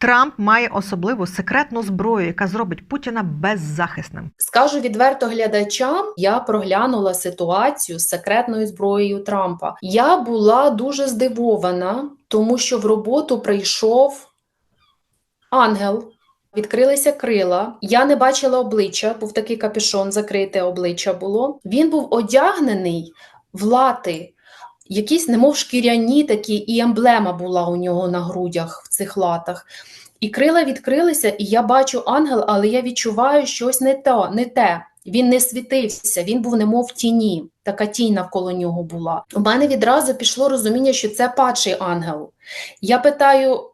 Трамп має особливу секретну зброю, яка зробить Путіна беззахисним. Скажу відверто глядачам, я проглянула ситуацію з секретною зброєю Трампа. Я була дуже здивована, тому що в роботу прийшов ангел. Відкрилися крила. Я не бачила обличчя, був такий капюшон, закрите обличчя було. Він був одягнений в лати, якісь, немов шкіряні такі, і емблема була у нього на грудях в цих латах. І крила відкрилися, і я бачу ангел, але я відчуваю щось не то, не те. Він не світився, він був немов в тіні. Така тінь навколо нього була. У мене відразу пішло розуміння, що це падший ангел. Я питаю,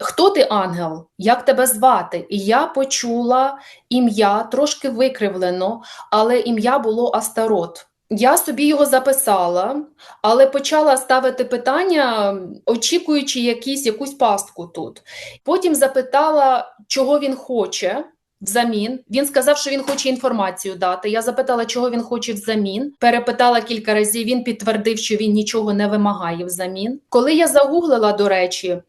хто ти ангел? Як тебе звати? І я почула ім'я, трошки викривлено, але ім'я було Астарот. Я собі його записала, але почала ставити питання, очікуючи якісь, якусь пастку тут. Потім запитала, чого він хоче взамін. Він сказав, що він хоче інформацію дати. Я запитала, чого він хоче взамін. Перепитала кілька разів. Він підтвердив, що він нічого не вимагає взамін. Коли я загуглила, до речі,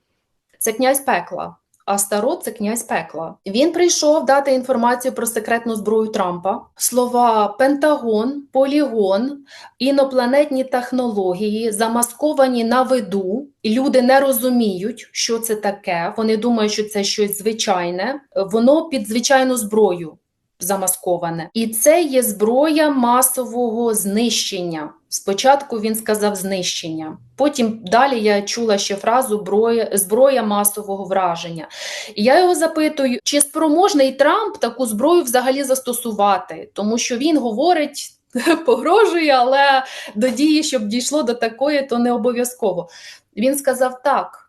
це князь пекла. Астарот це князь пекла. Він прийшов дати інформацію про секретну зброю Трампа. Слова Пентагон, Полігон, інопланетні технології замасковані на виду. Люди не розуміють, що це таке. Вони думають, що це щось звичайне. Воно під звичайну зброю замасковане. І це є зброя масового знищення. Спочатку він сказав знищення. Потім далі я чула ще фразу зброя, масового враження. І я його запитую, чи спроможний Трамп таку зброю взагалі застосувати, тому що він говорить. Погрожує, але до дії, щоб дійшло до такої, то не обов'язково. Він сказав так: